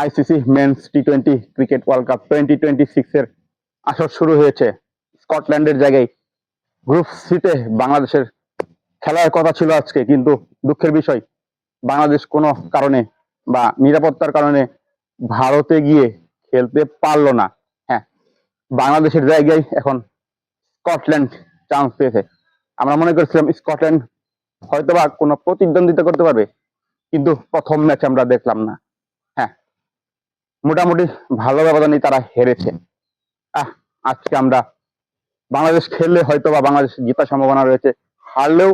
ICC men's T twenty cricket world cup twenty twenty six এর আসর শুরু হয়েছে স্কটল্যান্ডের জায়গায়। গ্রুপ সিতে বাংলাদেশের খেলার কথা ছিল আজকে, কিন্তু দুঃখের বিষয়, বাংলাদেশ কোনো কারণে বা নিরাপত্তার কারণে ভারতে গিয়ে খেলতে পারল না। হ্যাঁ বাংলাদেশের জায়গায় এখন স্কটল্যান্ড চান্স পেয়েছে। আমরা মনে করছিলাম স্কটল্যান্ড হয়তোবা কোনো প্রতিদ্বন্দ্বিতা করতে পারবে, কিন্তু প্রথম ম্যাচ আমরা দেখলাম না। মোটামুটি ভালো ব্যবধানে তারা হেরেছে। আহ আজকে আমরা বাংলাদেশ খেললে হয়তো বা বাংলাদেশ জেতার সম্ভাবনা রয়েছে। হারলেও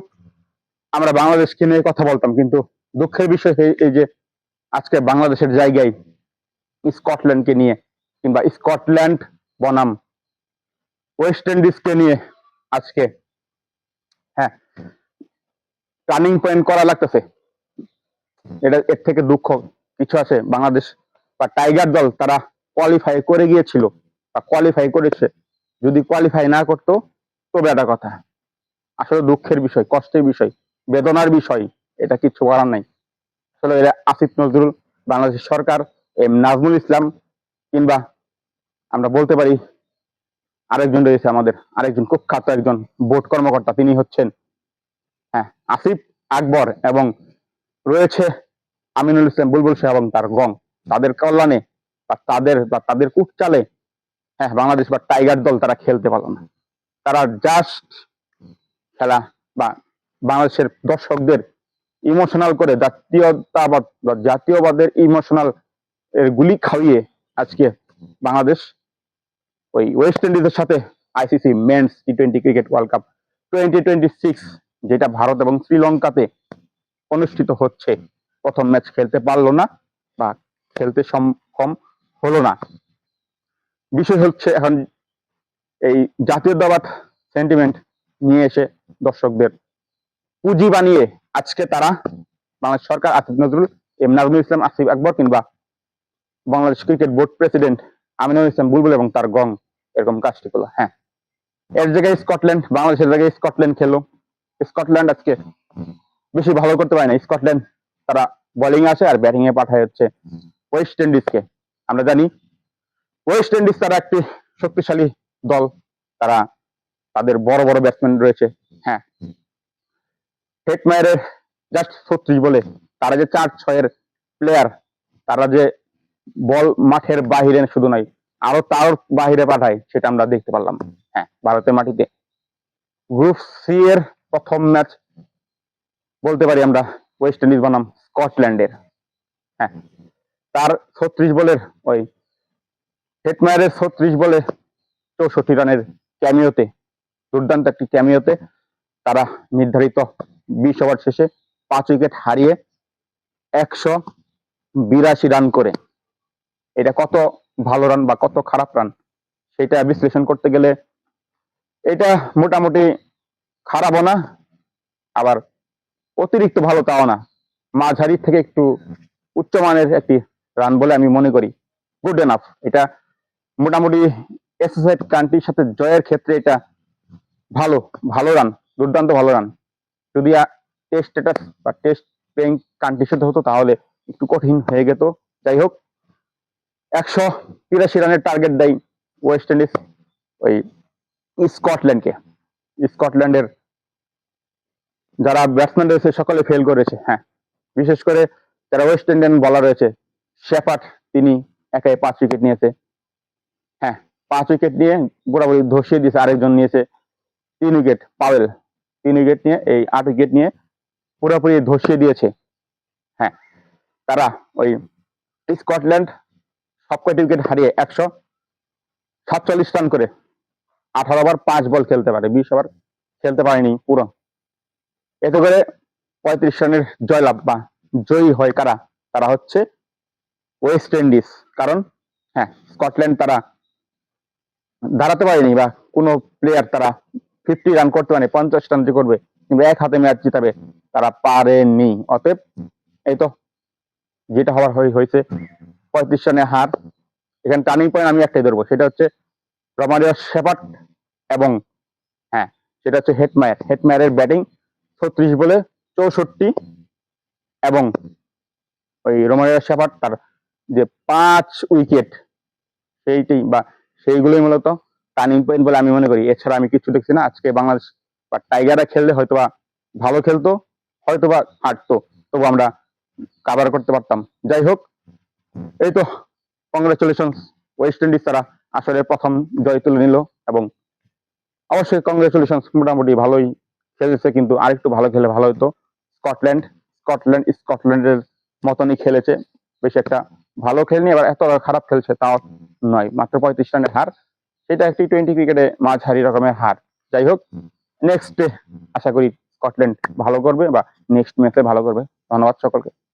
আমরা বাংলাদেশকে নিয়ে কথা বলতাম কিন্তু দুঃখের বিষয় এই- এই যে আজকে বাংলাদেশের জায়গায় স্কটল্যান্ডকে নিয়ে কিংবা স্কটল্যান্ড বনাম ওয়েস্ট ইন্ডিজকে নিয়ে আজকে হ্যাঁ টার্নিং পয়েন্ট করা লাগতেছে। এটা এর থেকে দুঃখ কিছু আছে বাংলাদেশ বা টাইগার দল তারা কোয়ালিফাই করে গিয়েছিল, বা কোয়ালিফাই করেছে। যদি কোয়ালিফাই না করতো তবে একটা কথা। আসলে দুঃখের বিষয়, কষ্টের বিষয়, বেদনার বিষয়, এটা কিছু করার নাই। আসলে এরা আসিফ নজরুল, বাংলাদেশ সরকার, এম নাজমুল ইসলাম, কিংবা আমরা বলতে পারি আরেকজন রয়েছে আমাদের, আরেকজন কুখ্যাত একজন বোর্ড কর্মকর্তা, তিনি হচ্ছেন হ্যাঁ আসিফ আকবর এবং রয়েছে আমিনুল ইসলাম বুলবুল শাহ এবং তার গং। তাদের কল্যাণে বা তাদের বা তাদের কুটচালে হ্যাঁ বাংলাদেশ বা টাইগার দল তারা খেলতে পারল না। তারা জাস্ট খেলা বা বাংলাদেশের দর্শকদের ইমোশনাল করে, জাতীয়তাবাদ বা জাতীয়বাদের ইমোশনাল এর গুলি খাইয়ে আজকে বাংলাদেশ ওই ওয়েস্ট ইন্ডিজের সাথে ICC men's T twenty cricket world cup twenty twenty six যেটা ভারত এবং শ্রীলঙ্কাতে অনুষ্ঠিত হচ্ছে, প্রথম ম্যাচ খেলতে পারল না বা খেলতে সক্ষম হলো না। বিষয় হচ্ছে এখন এই জাতীয়তাবাদ সেন্টিমেন্ট নিয়ে এসে দর্শকদের পুঁজি বানিয়ে আজকে তারা বাংলাদেশ সরকার আসিফ নজরুল, এম নাজমুল ইসলাম, আসিফ আকবর কিংবা Bangladesh cricket board president Aminul Islam Bulbul এবং তার গং এরকম কাজটি করল। হ্যাঁ এর জায়গায় স্কটল্যান্ড, বাংলাদেশের জায়গায় স্কটল্যান্ড খেলো স্কটল্যান্ড আজকে বেশি ভালো করতে পারে না। স্কটল্যান্ড তারা বোলিং আসে আর ব্যাটিং এ পাঠায় হচ্ছে ওয়েস্ট ইন্ডিজকে আমরা জানি। ওয়েস্ট ইন্ডিজ তারা একটি শক্তিশালী দল। তারা তাদের বড় বড় ব্যাটসম্যান রয়েছে। হ্যাঁ। হেটমায়ারের জাস্ট ছত্রিশ বলে তারা যে চার ছয়ের প্লেয়ার তারা যে বল মাঠের বাহিরে শুধু নয়, আরও তার বাহিরে পাঠায়, সেটা আমরা দেখতে পারলাম। হ্যাঁ ভারতের মাটিতে। গ্রুপ সি এর প্রথম ম্যাচ বলতে পারি আমরা ওয়েস্ট ইন্ডিজ বনাম স্কটল্যান্ডের। হ্যাঁ। তার ছত্রিশ বলের ওই হেটমায়ারের ছত্রিশ বলে চৌষট্টি রানের ক্যামিওতে, দুর্দান্ত একটি ক্যামিওতে তারা নির্ধারিত বিশ ওভার শেষে পাঁচ উইকেট হারিয়ে একশো বিরাশি রান করে। এটা কত ভালো রান বা কত খারাপ রান সেটা বিশ্লেষণ করতে গেলে এটা মোটামুটি খারাপও না, আবার অতিরিক্ত ভালো তাও না। মাঝারি থেকে একটু উচ্চমানের একটি রান বলে আমি মনে করি। গুড এনাফ এটা মোটামুটি এসএসআই কান্ট্রির সাথে জয়ের ক্ষেত্রে এটা ভালো ভালো রান দুর্দান্ত ভালো রান যদি টেস্ট স্ট্যাটাস বা টেস্ট প্লেইং কান্ট্রির সাথে হতো তাহলে একটু কঠিন হয়ে যেত। যাই হোক, একশো তিরাশি রানের টার্গেট দেয় ওয়েস্ট ইন্ডিজ ওই স্কটল্যান্ডকে স্কটল্যান্ডের যারা ব্যাটসম্যান রয়েছে, সকলে ফেল করেছে হ্যাঁ। বিশেষ করে যারা ওয়েস্ট ইন্ডিয়ান বলার রয়েছে শেফার্ট তিনি একাই পাঁচ উইকেট নিয়েছে। হ্যাঁ পাঁচ উইকেট নিয়ে পুরোপুরি ধসিয়ে দিয়েছে, আরেকজন নিয়েছে তিন উইকেট পাওয়েল, তিন উইকেট নিয়ে, এই আট উইকেট নিয়ে পুরোপুরি ধসিয়ে দিয়েছে। হ্যাঁ তারা ওই স্কটল্যান্ড সব কয়টি উইকেট হারিয়ে একশো সাতচল্লিশ রান করে আঠারো ওভার পাঁচ বল খেলতে পারে, বিশ ওভার খেলতে পারেনি পুরো। এতে করে পঁয়ত্রিশ রানের জয়লাভ বা জয়ী হয় কারা? তারা হচ্ছে ওয়েস্ট ইন্ডিজ কারণ হ্যাঁ স্কটল্যান্ড তারা দাঁড়াতে পারেনি বা কোনো প্লেয়ার তারা ফিফটি রান করতে পারেনি, পঞ্চাশ রান করবে কিংবা এক হাতে ম্যাচ জিতাবে, তারা পারেনি। অতএব, এই তো, যেটা হওয়ার হয়ে- হয়েছে, পঁয়ত্রিশ রানে হার। এখানে টার্নিং পয়েন্ট আমি একটাই ধরবো, সেটা হচ্ছে রমারিও শেপার্ট এবং হ্যাঁ সেটা হচ্ছে হেটমায়ার হেটমায়ারের ব্যাটিং ছত্রিশ বলে চৌষট্টি এবং ওই রোমারিও শেপার্ট তার যে পাঁচ উইকেট সেইটাই বা সেইগুলোই মূলত টার্নিং পয়েন্ট বলে আমি মনে করি। এছাড়া আমি কিছু দেখছি না। আজকে বাংলাদেশ বা টাইগাররা খেললে হয়তোবা ভালো খেলতো, হয়তোবা হারতো তবু আমরা কাভার করতে পারতাম। যাই হোক, এই তো কংগ্রেচুলেশন ওয়েস্ট ইন্ডিজ তারা আসলে প্রথম জয় তুলে নিল এবং অবশ্যই কংগ্রেচুলেশন মোটামুটি ভালোই খেলেছে, কিন্তু আরেকটু ভালো খেলে ভালো হতো। স্কটল্যান্ড স্কটল্যান্ড স্কটল্যান্ডের মতনই খেলেছে, বেশ একটা ভালো খেলেনি এবার এত খারাপ খেলছে তাও নয় মাত্র পঁয়ত্রিশ রানের হার। সেটা একটি টোয়েন্টি ক্রিকেটে মাঝারি রকমের হার। যাই হোক নেক্সট ডে আশা করি স্কটল্যান্ড ভালো করবে বা নেক্সট ম্যাচে ভালো করবে। ধন্যবাদ সকলকে।